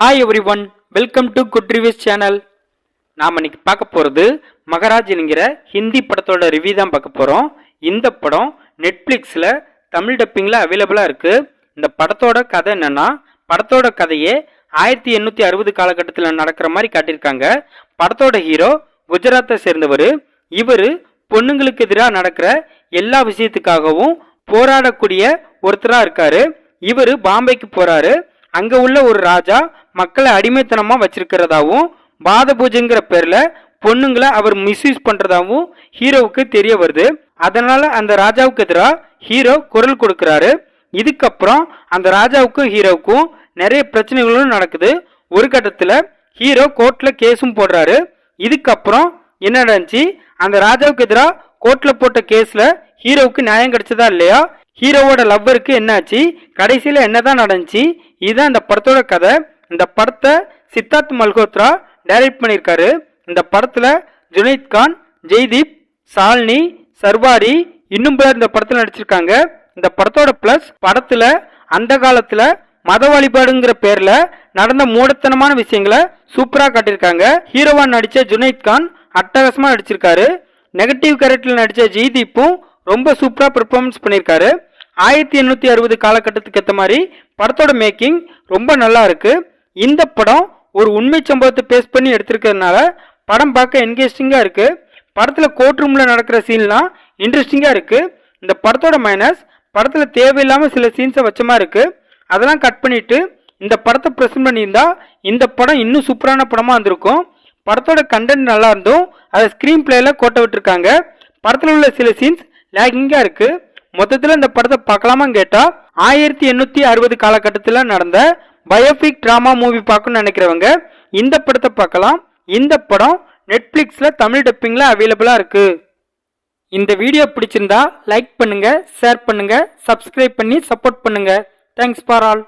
Hi everyone welcome to good reviews channel நாம் இன்னைக்கு பார்க்க போகிறது மகராஜ் என்கிற ஹிந்தி படத்தோட ரிவ்யூ தான் பார்க்க போகிறோம் இந்த படம் நெட்ஃப்ளிக்ஸில் தமிழ் டப்பிங்கில் அவைலபிளாக இருக்குது இந்த படத்தோட கதை என்னென்னா படத்தோட கதையே ஆயிரத்தி எண்ணூற்றி அறுபது காலகட்டத்தில் நடக்கிற மாதிரி காட்டியிருக்காங்க. படத்தோட ஹீரோ குஜராத்தை சேர்ந்தவர். இவர் பொண்ணுங்களுக்கு எதிராக நடக்கிற எல்லா விஷயத்துக்காகவும் போராடக்கூடிய ஒருத்தராக இருக்காரு. இவர் பாம்பேக்கு போகிறாரு அங்கே உள்ள ஒரு ராஜா மக்களை அடிமைத்தனமாக வச்சிருக்கிறதாவும் பாத பூஜைங்கிற பேரில் பொண்ணுங்களை அவர் மிஸ்யூஸ் பண்ணுறதாவும் ஹீரோவுக்கு தெரிய வருது. அதனால் அந்த ராஜாவுக்கு எதிராக ஹீரோ குரல் கொடுக்குறாரு. இதுக்கப்புறம் அந்த ராஜாவுக்கும் ஹீரோவுக்கும் நிறைய பிரச்சனைகளும் நடக்குது. ஒரு கட்டத்தில் ஹீரோ கோர்ட்டில் கேஸும் போடுறாரு. இதுக்கப்புறம் என்ன நடந்துச்சு? அந்த ராஜாவுக்கு எதிராக கோர்ட்டில் போட்ட கேஸில் ஹீரோவுக்கு நியாயம் கிடைச்சதா இல்லையா? ஹீரோவோட லவ்வருக்கு என்னாச்சு? கடைசியில் என்னதான் நடந்துச்சு? இதுதான் அந்த படத்தோட கதை. இந்த படத்தை சித்தார்த் மல்ஹோத்ரா டைரக்ட் பண்ணியிருக்காரு. இந்த படத்தில் ஜுனைத் கான் ஜெய்தீப் சால்னி சர்வாரி இன்னும் பேர் இந்த படத்தில் நடிச்சிருக்காங்க. இந்த படத்தோட பிளஸ் படத்தில் அந்த காலத்தில் மத வழிபாடுங்கிற பேரில் நடந்த மூடத்தனமான விஷயங்களை சூப்பராக காட்டியிருக்காங்க. ஹீரோவா நடித்த ஜுனைத் கான் அட்டகாசமாக நடிச்சிருக்காரு. நெகட்டிவ் கேரக்டரில் நடித்த ஜெய்தீப்பும் ரொம்ப சூப்பராக பெர்ஃபார்மன்ஸ் பண்ணியிருக்காரு. ஆயிரத்தி எண்ணூற்றி அறுபது காலகட்டத்துக்கு ஏற்ற மாதிரி படத்தோட மேக்கிங் ரொம்ப நல்லா இருக்குது இந்த படம் ஒரு உண்மை சம்பவத்தை பேஸ் பண்ணி எடுத்திருக்கிறதுனால படம் பார்க்க என்கேஜிங்கா இருக்குது படத்தில் கோர்ட் ரூமில் நடக்கிற சீன்லாம் இன்ட்ரெஸ்டிங்காக இருக்குது இந்த படத்தோட மைனஸ் படத்தில் தேவையில்லாமல் சில சீன்ஸை வச்சமா இருக்குது அதெல்லாம் கட் பண்ணிவிட்டு இந்த படத்தை ப்ரெசென்ட் பண்ணியிருந்தா இந்த படம் இன்னும் சூப்பரான படமாக இருந்திருக்கும். படத்தோட கண்டென்ட் நல்லா இருந்தும் அதை ஸ்க்ரீன் பிளேயில் கோட்டை விட்டுருக்காங்க. படத்தில் உள்ள சில சீன்ஸ் லேகிங்காக இருக்குது மொத்தத்தில் இந்த படத்தை பார்க்கலாமான்னு கேட்டால் ஆயிரத்தி எண்ணூற்றி அறுபது காலகட்டத்தில் நடந்த பயோபிக் ட்ராமா மூவி பார்க்கணும்னு நினைக்கிறவங்க இந்த படத்தை பார்க்கலாம். இந்த படம் நெட்ஃப்ளிக்ஸில் தமிழ் டப்பிங்கில் அவைலபிளாக இருக்குது இந்த வீடியோ பிடிச்சிருந்தா லைக் பண்ணுங்கள் ஷேர் பண்ணுங்கள் சப்ஸ்கிரைப் பண்ணி சப்போர்ட் பண்ணுங்கள் தேங்க்ஸ் ஃபார் ஆல்